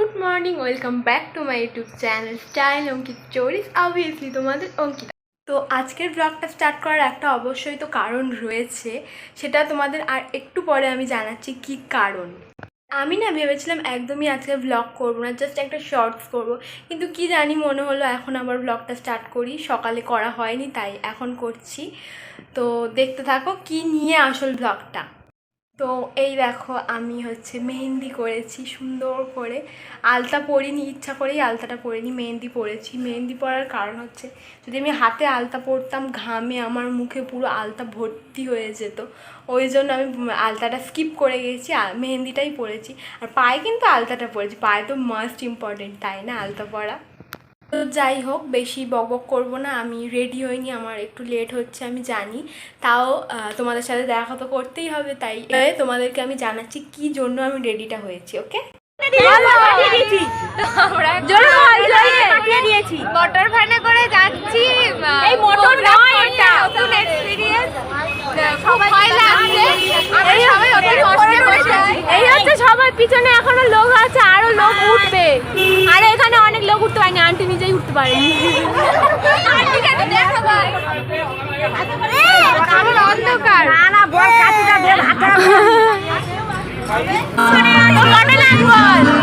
Welcome back to my YouTube channel style Ankit stories obviously তোমাদের অঙ্কিতা। তো আজকের ব্লগটা স্টার্ট করার একটা অবশ্যই তো কারণ রয়েছে, সেটা তোমাদের আর একটু পরে আমি জানাচ্ছি কি কারণ। আমি না ভেবেছিলাম একদমই আজকে ব্লগ করব না জাস্ট একটা শর্টস করব, কিন্তু কি জানি মনে হলো এখন আবার ব্লগটা স্টার্ট করি, সকালে করা হয়নি তাই এখন করছি। তো দেখতে থাকো কি নিয়ে আসল ব্লগটা তো এই দেখো আমি হচ্ছে মেহেন্দি করেছি সুন্দর করে। আলতা পরিনি, ইচ্ছা করেই আলতাটা পরিনি, মেহেন্দি পরেছি। মেহেন্দি পরার কারণ হচ্ছে যদি আমি হাতে আলতা পরতাম, ঘামে আমার মুখে পুরো আলতা ভর্তি হয়ে যেত। ওই জন্য আমি আলতাটা স্কিপ করে গেছি মেহেন্দিটাই পরেছি। আর পায়ে কিন্তু আলতাটা পরেছি, পায়ে তো মাস্ট ইম্পর্টেন্ট তাই না? আলতা পরা। তো যাই হোক বেশি বকবক করব না। আমি রেডি হইনি আমার একটু লেট হচ্ছে আমি জানি। তাও তোমাদের সাথে দেখা তো করতেই হবে তাই তোমাদেরকে আমি জানাচ্ছি কি জন্য আমি রেডিটা হয়েছি ওকে মোটর ভ্যানে করে যাচ্ছি এই মোটর নতুন এক্সপিরিয়েন্স সবাই লাগছে। আমরা সবাই ওটা কষ্টে বসে এই হচ্ছে সবার পিছনে এখনও লোক আছে আরও লোক উঠবে। আরে এখানে লোক উঠতে পারেনি আন্টি নিজেই উঠতে পারেনি। অন্ধকার।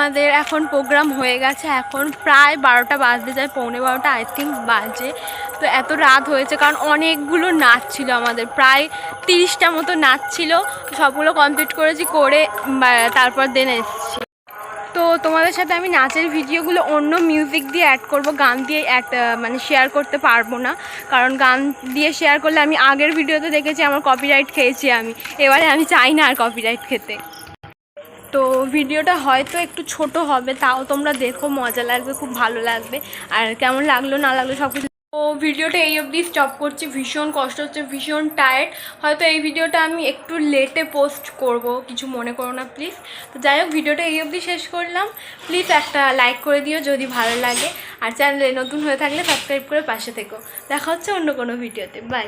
আমাদের এখন প্রোগ্রাম হয়ে গেছে। এখন প্রায় বারোটা বাজতে যায়, পৌনে বারোটা আই থিঙ্ক বাজে। তো এত রাত হয়েছে কারণ অনেকগুলো নাচ ছিল আমাদের। প্রায় তিরিশটা মতো নাচ ছিল। সবগুলো কমপ্লিট করেছি, করে তারপর দেন এসেছি। তো তোমাদের সাথে আমি নাচের ভিডিওগুলো অন্য মিউজিক দিয়ে অ্যাড করব। গান দিয়ে অ্যাড মানে শেয়ার করতে পারব না। কারণ গান দিয়ে শেয়ার করলে আমি আগের ভিডিওতে দেখেছি, আমার কপিরাইট খেয়েছি আমি। এবারে আমি চাই না আর কপিরাইট খেতে। তো ভিডিওটা হয়তো একটু ছোট হবে, তাও তোমরা দেখো, মজা লাগবে, খুব ভালো লাগবে। আর কেমন লাগল, না লাগল সব কিছু তো ভিডিওটা এই অবধি স্টপ করছি। ভীষণ কষ্ট হচ্ছে, ভীষণ টায়ার্ড হয়তো এই ভিডিওটা আমি একটু লেটে পোস্ট করব, কিছু মনে করো না প্লিজ তো যাই হোক, ভিডিওটা এই অবধি শেষ করলাম। প্লিজ একটা লাইক করে দিও যদি ভালো লাগে। আর চ্যানেলে নতুন হয়ে থাকলে সাবস্ক্রাইব করে পাশে থেকো। দেখা হচ্ছে অন্য কোনো ভিডিওতে। বাই